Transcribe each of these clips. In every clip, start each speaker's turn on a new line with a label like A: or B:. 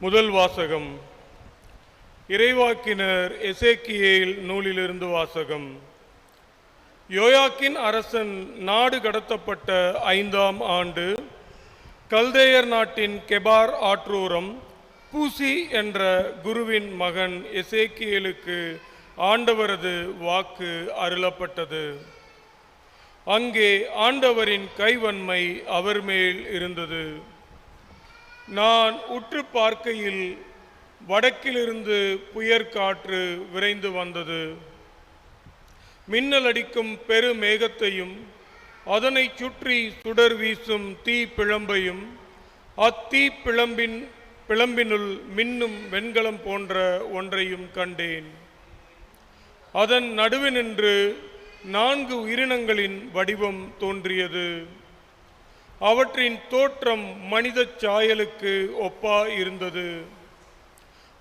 A: முதல் வாசகம். இறைவாக்கினர் எசேக்கியேல் நூலிலிருந்து வாசகம். யோயாக்கின் அரசன் நாடு கடத்தப்பட்ட ஐந்தாம் ஆண்டு கல்தேயர் நாட்டின் கெபார் ஆற்றோரம் பூசி என்ற குருவின் மகன் எசேக்கியலுக்கு ஆண்டவரது வாக்கு அருளப்பட்டது. அங்கே ஆண்டவரின் கைவன்மை அவர் மேல் இருந்தது. நான் உற்று பார்க்கையில் வடக்கிலிருந்து புயற்காற்று விரைந்து வந்தது. மின்னலடிக்கும் பெருமேகத்தையும் பெரு மேகத்தையும் அதனைச் சுற்றி சுடர் வீசும் தீ பிழம்பையும் அத்தீ பிழம்பின் பிழம்பினுள் மின்னும் வெண்கலம் போன்ற ஒன்றையும் கண்டேன். அதன் நடுவினின்று நான்கு உயிரினங்களின் வடிவம் தோன்றியது. அவற்றின் தோற்றம் மனிதச் சாயலுக்கு ஒப்பா இருந்தது.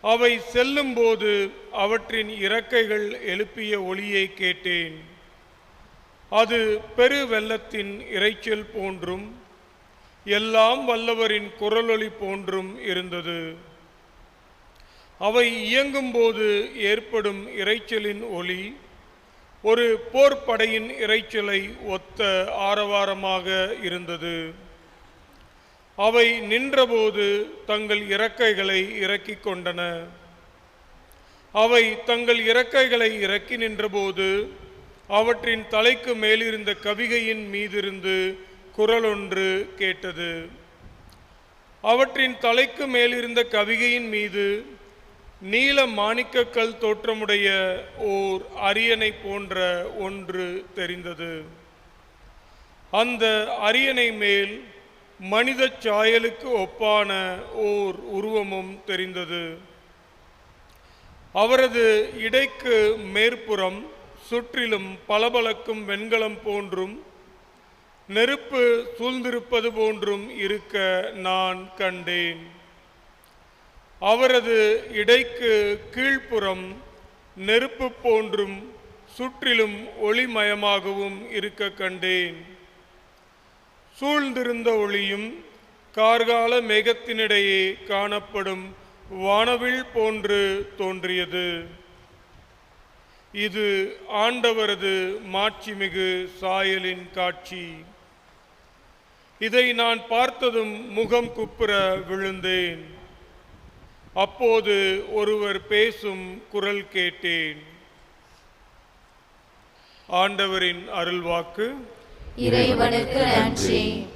A: அவை செல்லும்போது அவற்றின் இறக்கைகள் எழுப்பிய ஒளியை கேட்டேன். அது பெரு வெள்ளத்தின் இரைச்சல் போன்றும் எல்லாம் வல்லவரின் குரலொலி போன்றும் இருந்தது. அவை இயங்கும்போது ஏற்படும் இரைச்சலின் ஒளி ஒரு போர்ப்படையின் இரைச்சலை ஒத்த ஆரவாரமாக இருந்தது. அவை நின்றபோது தங்கள் இறக்கைகளை இறக்கிக் கொண்டன. அவை தங்கள் இறக்கைகளை இறக்கி நின்றபோது அவற்றின் தலைக்கு மேலிருந்த கவிகையின் மீதிருந்து குரல் ஒன்று கேட்டது. அவற்றின் தலைக்கு மேலிருந்த கவிகையின் மீது நீல மாணிக்கக்கல் தோற்றமுடைய ஓர் அரியணை போன்ற ஒன்று தெரிந்தது. அந்த அரியணை மேல் மனிதச் சாயலுக்கு ஒப்பான ஓர் உருவமும் தெரிந்தது. அவரது இடைக்கு மேற்புறம் சுற்றிலும் பளபளக்கும் வெண்கலம் போன்றும் நெருப்பு சூழ்ந்திருப்பது போன்றும் இருக்க நான் கண்டேன். அவரது இடைக்கு கீழ்ப்புறம் நெருப்பு போன்றும் சுற்றிலும் ஒளிமயமாகவும் இருக்க கண்டேன். சூழ்ந்திருந்த ஒளியும் கார்கால மேகத்தினிடையே காணப்படும் வானவில் போன்று தோன்றியது. இது ஆண்டவரது மாட்சிமிகு சாயலின் காட்சி. இதை நான் பார்த்ததும் முகம் குப்புற விழுந்தேன். அப்போது ஒருவர் பேசும் குரல் கேட்டேன். ஆண்டவரின் அருள்வாக்கு.
B: இறைவனுக்கு நன்றி.